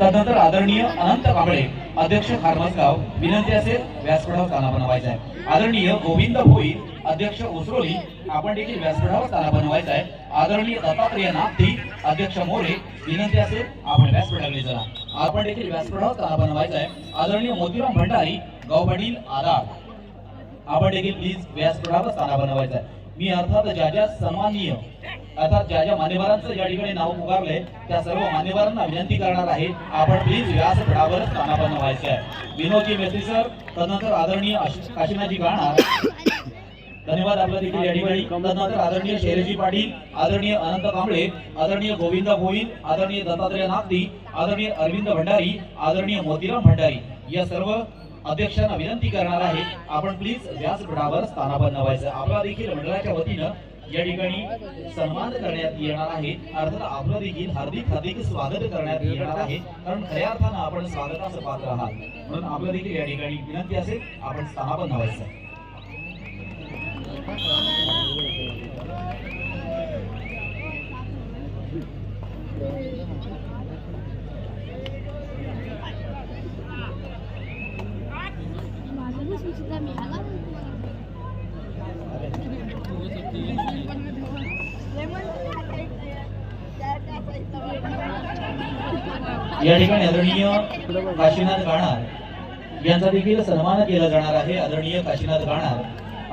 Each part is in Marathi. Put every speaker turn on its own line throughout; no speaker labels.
तदनंतर आदरणीय अनंत कांबळे अध्यक्ष खारमसगाव विनंती असेल व्यासपीठावर स्थाना बनवायचा आहे. आदरणीय गोविंद भोई अध्यक्ष उसरोली आपण देखील व्यासपीठावर स्थाना बनवायचा आहे. आदरणीय दत्तात्रेय नागठी अध्यक्ष मोरे विनंती असेल आपण व्यासपीठाकडे चला आपण देखील व्यासपीठावर स्थाना बनवायचा आहे. आदरणीय मोतीराम भंडारी गावपाटील आदार आपण देखील प्लीज व्यासपीठावर स्थाना बनवायचा आहे. मी अर्थात ज्या ज्या सन्माननीय अर्थात ज्या ज्या मान्यवरांचं या ठिकाणी नाव पुकारलंय त्या सर्व मान्यवरांना विनंती करणार आहे. आपण प्लीज व्यासपीठावर स्थाना व्हायचे आहे विनोदजी मेत्री सर तदनंतर आदरणीय आश- काशीनाथजी गाणार. धन्यवाद आपला देखील या ठिकाणी. तदनंतर आदरणीय शैलजी पाटील आदरणीय अनंत कांबळे आदरणीय गोविंद भोईर आदरणीय दत्तात्रय नागदी आदरणीय अरविंद भंडारी आदरणीय मोतीराम भंडारी. या सर्व अध्यक्षांना विनंती करणार आहे आपण प्लीज व्यासपीठावर स्थानापन्न व्हायचं. आपला देखील मंडळाच्या वतीनं या ठिकाणी सन्मान करण्यात येणार आहे. अर्थात आपलं देखील हार्दिक हार्दिक स्वागत करण्यात येणार आहे. कारण खऱ्या अर्थानं आपण स्वागताचं पात्र आहात. म्हणून आपलं देखील या ठिकाणी विनंती असेल आपण स्थानापन्न व्हायचं.
मिळाला
या ठिकाणी आदरणीय काशीनाथ गाणार यांचा देखील सन्मान केला जाणार आहे. आदरणीय काशीनाथ गाणार.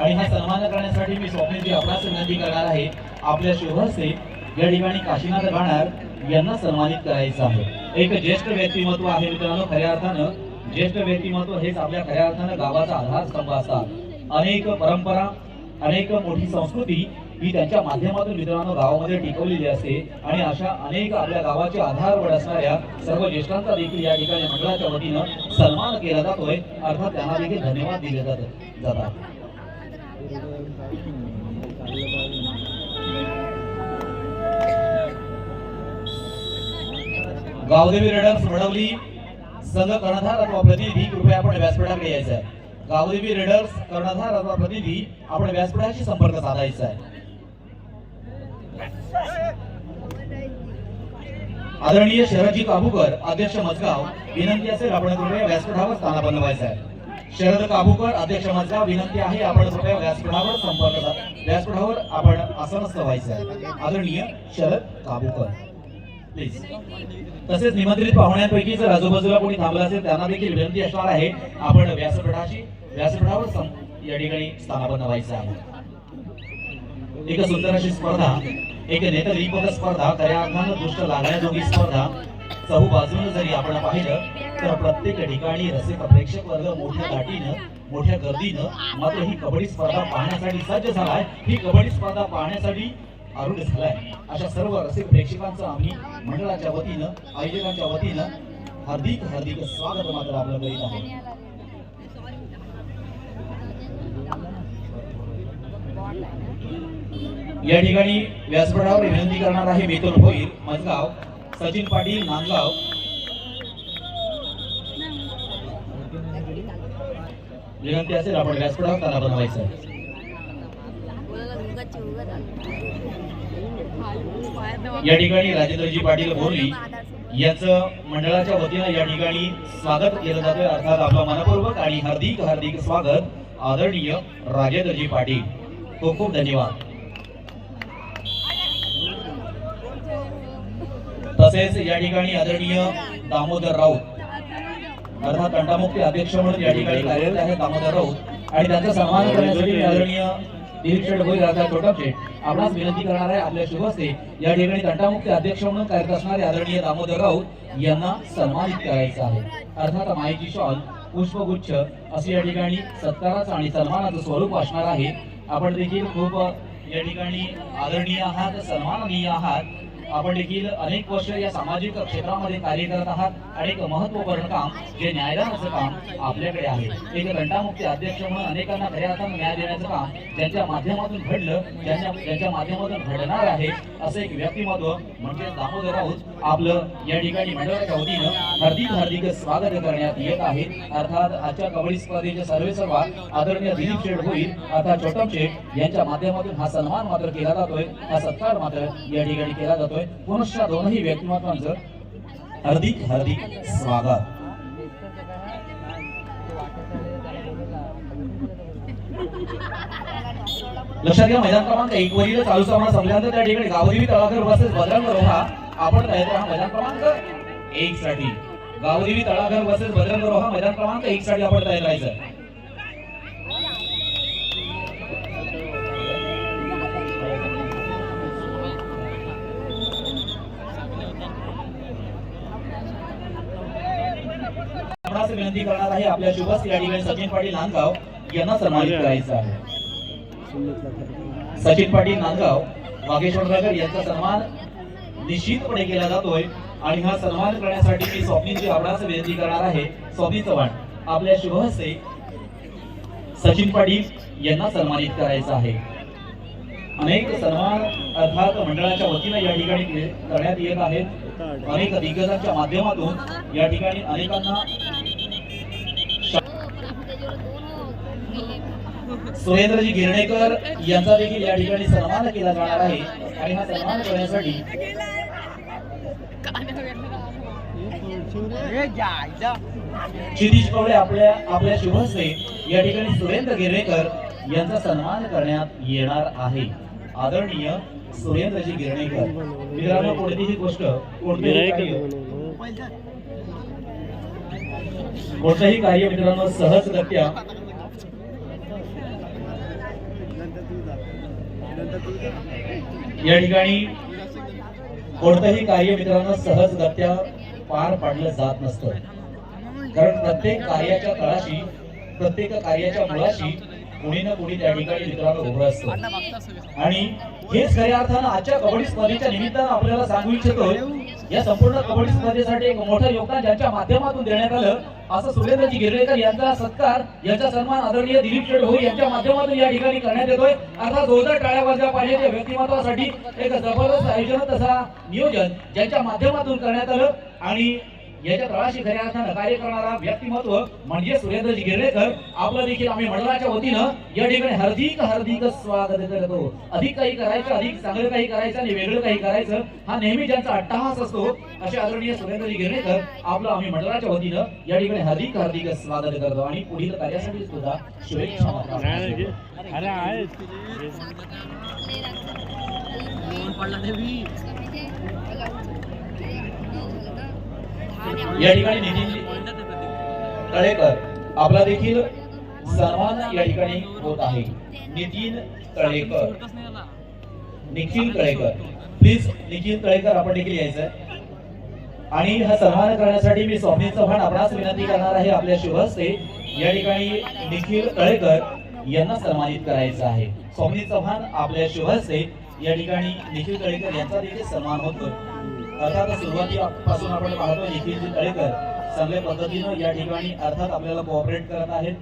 आणि हा सन्मान करण्यासाठी मी स्वप्नेची आपणास विनंती करणार आहे. आपल्या शुभहस्ते या ठिकाणी काशीनाथ गाणार यांना सन्मानित करायचं आहे. एक ज्येष्ठ व्यक्तिमत्व आहे मित्रांनो खऱ्या अर्थानं ज्येष्ठ व्यक्तिमत्व हेच आपल्या खऱ्या अर्थानं गावाचा आधारस्तंभ असतात. अनेक परंपरा अनेक मोठी संस्कृती ही त्यांच्या माध्यमातून मित्रांनो गावामध्ये टिकवलेली असते आणि अशा अनेक आपल्या गावाचे आधारवड असणाऱ्या सर्व ज्येष्ठांचा देखील या ठिकाणी मंडळाच्या वतीनं सन्मान केला जातोय. अर्थात त्यांना देखील धन्यवाद दिले जात जातात. गावदेवी रेडर्स वडवली संघ कर्णधार अथवा प्रतिनिधी कृपया आपण व्यासपीठाकडे यायचं आहे. गावदेवी रेडर्स कर्णधार अथवा प्रतिनिधी आपण व्यासपीठाशी संपर्क साधायचा आहे. आदरणीय शरदजी काबूकर अध्यक्ष मजगाव विनंती असेल आपण कृपया व्यासपीठावर स्थानापन्न व्हायचं आहे. शरद काबूकर अध्यक्ष मजगाव विनंती आहे आपण कृपया व्यासपीठावर संपर्क व्यासपीठावर आपण आसनस्थ व्हायचं आहे. आदरणीय शरद काबूकर. प्लीज तसेच निमंत्रित पाहुण्यांपैकी जर आजूबाजूला कोणी थांबलं असेल त्यांना देखील विनंती असणार आहे आपण व्यासपीठाची व्यासपीठावर या ठिकाणी स्थानापन्न व्हायचं आहे. एक सुंदर अशी स्पर्धा एक नेत्रदीपक स्पर्धा खऱ्या अर्थानं दुष्ट लागण्याजोगी स्पर्धा चहू बाजून जरी आपण पाहिलं तर प्रत्येक ठिकाणी रसिक प्रेक्षक वर्ग मोठ्या दाटीनं मोठ्या गर्दीनं मात्र ही कबड्डी स्पर्धा पाहण्यासाठी सज्ज झालाय. ही कबड्डी स्पर्धा पाहण्यासाठी आरूढ झालाय. अशा सर्व रसिक प्रेक्षकांचं आम्ही मंडळाच्या वतीनं आयोजकांच्या वतीनं हार्दिक हार्दिक स्वागत मात्र आपलं करीत आहोत. या ठिकाणी व्यासपीठावर विनंती करणार आहे मिथुन भोईर मजगाव सचिन पाटील नांदगाव. विनंती असेल आपण व्यासपीठावर त्याला बनवायचं आहे. या ठिकाणी राजेंद्रजी पाटील बोरली यांचं मंडळाच्या वतीनं या ठिकाणी स्वागत केलं जातंय अर्थात आपलं मनपूर्वक आणि हार्दिक हार्दिक स्वागत आदरणीय राजेंद्रजी पाटील. खूप खूप धन्यवाद. तसेच या ठिकाणी आदरणीय दामोदर राऊत अर्थात तंटामुक्ती अध्यक्ष म्हणून या ठिकाणी कार्यरत आहेत दामोदर राऊत आणि त्यांचा सन्मान करण्यासाठी आदरणीय निरीक्षण शेठ राजा अर्थात आपणास विनंती करणार आहे आपल्या शुभहस्ते या ठिकाणी तंटामुक्ती अध्यक्ष म्हणून कार्यरत असणारे आदरणीय दामोदर राऊत यांना सन्मानित करायचं आहे. अर्थात माहिती शॉल पुष्पगुच्छ असे या ठिकाणी सत्काराचं आणि सन्मानाचं स्वरूप असणार आहे. आपण देखील खूप या ठिकाणी आदरणीय आहात सन्माननीय आहात. आपण देखील अनेक वर्ष या सामाजिक क्षेत्रामध्ये कार्य करत आहात. आणि एक महत्त्वपूर्ण काम जे न्यायदानाचं काम आपल्याकडे आहे. एक घंटामुक्ती अध्यक्ष म्हणून अनेकांना खऱ्या अर्थानं न्याय देण्याचं काम ज्यांच्या माध्यमातून घडलं ज्यांच्या ज्यांच्या माध्यमातून घडणार आहे असं एक व्यक्तिमत्व म्हणजे दामोदर राऊत आपलं या ठिकाणी मंडळाच्या वतीनं हार्दिक हार्दिक स्वागत करण्यात येत आहे. अर्थात आजच्या कबड्डी स्पर्धेचे सर्वे सर्व आदरणीय दिलीप शेठ होईल. अर्थात छोटम शेठ यांच्या माध्यमातून हा सन्मान मात्र केला जातोय हा सत्कार मात्र या ठिकाणी केला जातोय. पुनश्च दोनही व्यक्तिमत्वांचं हार्दिक हार्दिक स्वागत. लक्षात घ्या मैदान क्रमांक एक वरील चालू सामना संपल्यानंतर त्या ठिकाणी गावदेवी तळाकर बसेस बजरंग रोहा आपण तयार राहा मैदान क्रमांक एक साठी गावदेवी तळाकर बसेस बजरंग रोहा मैदान क्रमांक एक साठी आपण तयार राहायचं. विनंती करणार आहे आपल्या शुभस या ठिकाणी सचिन पाटील नांदगाव यांना सन्मानित करायचं आहे. सचिन पाटील नांदगाव वागेश्वरनगर यांचा सन्मान निश्चितपणे केला जातोय आणि हा सन्मान करण्यासाठी मी स्वप्नीची आपणास विनंती करणार आहे. स्वप्नी चव्हाण आपल्या शुभ हस्ते सचिन पाटील यांना सन्मानित करायचं आहे. अनेक सन्मान अर्थात मंडळाच्या वतीनं या ठिकाणी करण्यात येत आहेत. अनेक दिग्गजांच्या माध्यमातून या ठिकाणी अनेकांना सुरेंद्रजी गिरणेकर यांचा देखील या ठिकाणी सन्मान केला जाणार आहे. आणि हा सन्मान करण्यासाठी क्षितिज कवळे आपल्या आपल्या शुभहस्ते या ठिकाणी सुरेंद्र गिरणेकर यांचा सन्मान करण्यात येणार आहे. आदरणीय सुरेंद्रजी गिरणेकर. मित्रांनो कोणतीही गोष्ट कार्य कोणतंही कार्य मित्रांनो सहजगत्या या ठिकाणी कोणतंही कार्य मित्रांनो सहजगत्या पार पाडलं जात नसतं. कारण प्रत्येक कार्याच्या तळाशी प्रत्येक कार्याच्या मुळाशी कोणी ना कोणी त्या ठिकाणी मित्रांनो उभं असतं. आणि हेच खऱ्या अर्थानं आजच्या कबड्डी स्पर्धेच्या निमित्तानं आपल्याला सांगू इच्छितो या संपूर्ण कबड्डी स्पर्धेसाठी एक मोठं योगदान ज्यांच्या माध्यमातून देण्यात आलं असं सुरेंद्रजी गिरलेकर यांचा सत्कार यांचा सन्मान आदरणीय दिलीप शेठ यांच्या माध्यमातून या ठिकाणी करण्यात येतोय. अर्थात जोरदार टाळ्या वाजल्या पाहिजे त्या व्यक्तिमत्वासाठी. एक जबरदस्त आयोजन तसा नियोजन ज्यांच्या माध्यमातून करण्यात आलं. आणि याच्या तळाशी खऱ्या अर्थानं कार्य करणारा व्यक्तिमत्व म्हणजे सुरेंद्रजी गिरलेकर. आपलं देखील आम्ही मंडळाच्या वतीनं या ठिकाणी हार्दिक हार्दिक स्वागत करतो. अधिक काही करायचं अधिक चांगलं काही करायचं आणि वेगळं काही करायचं हा नेहमी ज्यांचा अट्टहास असतो असे आदरणीय सुरेंद्रजी गिरलेकर आपलं आम्ही मंडळाच्या वतीनं या ठिकाणी हार्दिक हार्दिक स्वागत करतो. आणि पुढील कार्यासाठी सुद्धा शुभेच्छा या ठिकाणी नितीन तळेकर आपला देखील सन्मान या ठिकाणी होत आहे. नितीन तळेकर. निखिल तळेकर. प्लीज निखिल तळेकर आपण देखील यायचं आणि हा सन्मान करण्यासाठी मी स्वामी चव्हाण आपणास विनंती करणार आहे आपल्या शुभ या ठिकाणी निखिल तळेकर यांना सन्मानित करायचं आहे. स्वामी चव्हाण आपल्या शुभ या ठिकाणी निखिल तळेकर यांचा देखील सन्मान होतो अर्थात सुरुवातीपासून आपण पाहतो निखिलजी तळेकर चांगल्या पद्धतीनं या ठिकाणी अर्थात आपल्याला कोऑपरेट करत आहेत.